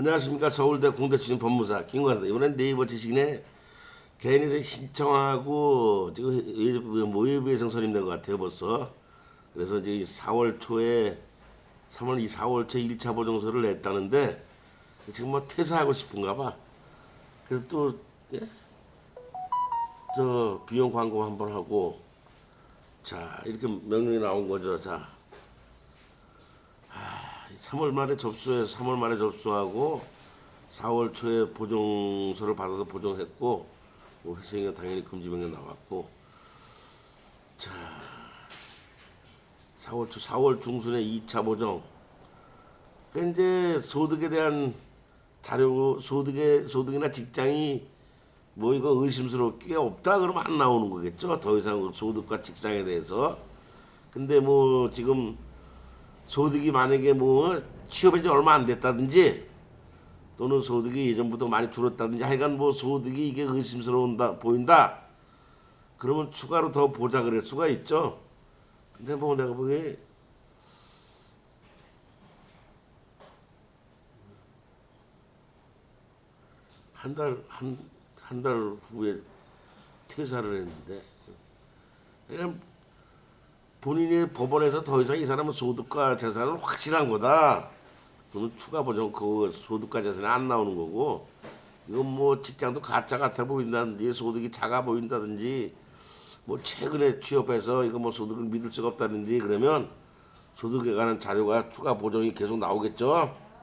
안녕하십니까. 서울대 공대 출신 법무사 김관사 이번엔 네이버 지식인에 개인에서 신청하고 지금 모의부에서 선임된 것 같아요 벌써. 그래서 이제 이 4월 초에 3월 이 4월 초 1차 보정서를 냈다는데 지금 뭐 퇴사하고 싶은가 봐. 그래서 또 예? 저 비용 광고 한번 하고 자 이렇게 명령이 나온 거죠. 자 3월 말에 접수해서 3월 말에 접수하고 4월 초에 보정서를 받아서 보정했고 뭐 회생은 당연히 금지 명령 나왔고. 자 4월 초 4월 중순에 2차 보정. 그 이제 소득에 대한 자료 소득의 소득이나 직장이 뭐 이거 의심스럽게 없다 그러면 안 나오는 거겠죠? 더 이상 소득과 직장에 대해서. 근데 뭐 지금 소득이 만약에 뭐 취업한 지 얼마 안 됐다든지 또는 소득이 예전부터 많이 줄었다든지 하여간 뭐 소득이 이게 의심스러운다 보인다. 그러면 추가로 더 보자 그럴 수가 있죠. 근데 뭐 내가 보기에 한 달 한 한 달 후에 퇴사를 했는데 그냥 본인이 법원에서 더 이상 이 사람은 소득과 재산은 확실한 거다. 그러면 추가 보정 그 소득과 재산이 안 나오는 거고 이건 뭐 직장도 가짜 같아 보인다든지 소득이 작아 보인다든지 뭐 최근에 취업해서 이거 뭐 소득을 믿을 수가 없다든지 그러면 소득에 관한 자료가 추가 보정이 계속 나오겠죠.